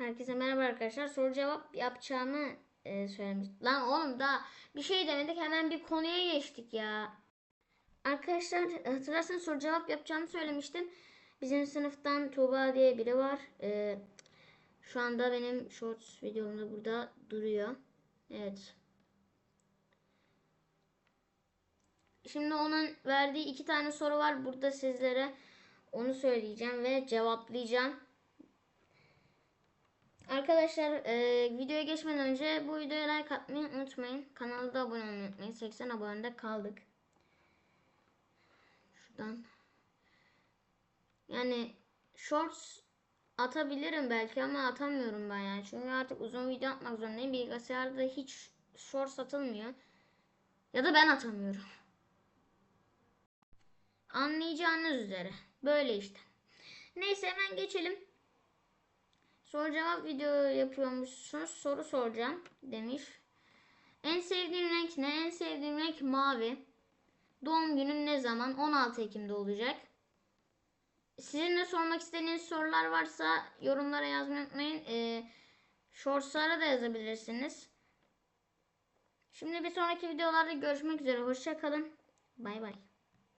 Herkese merhaba arkadaşlar. Soru cevap yapacağımı e, söylemiştim. Lan oğlum daha bir şey demedik hemen bir konuya geçtik ya. Arkadaşlar hatırlarsanız soru cevap yapacağımı söylemiştim. Bizim sınıftan Tuğba diye biri var. E, şu anda benim shorts videomda burada duruyor. Evet. Şimdi onun verdiği iki tane soru var. Burada sizlere onu söyleyeceğim ve cevaplayacağım. Arkadaşlar e, videoya geçmeden önce bu videoya like atmayı unutmayın. Kanala da abone olmayı unutmayın. 80 abonede kaldık. Şuradan. Yani shorts atabilirim belki ama atamıyorum ben yani. Çünkü artık uzun video atmak zorundayım. Bilgisayarda hiç shorts atılmıyor. Ya da ben atamıyorum. Anlayacağınız üzere. Böyle işte. Neyse hemen geçelim. Soru cevap video yapıyormuşsunuz. Soru soracağım demiş. En sevdiğin renk ne? En sevdiğim renk mavi. Doğum günün ne zaman? 16 Ekim'de olacak. Sizin de sormak istediğiniz sorular varsa yorumlara yazmayı unutmayın. Ee, shortslara da yazabilirsiniz. Şimdi bir sonraki videolarda görüşmek üzere. Hoşça kalın. Bay bay.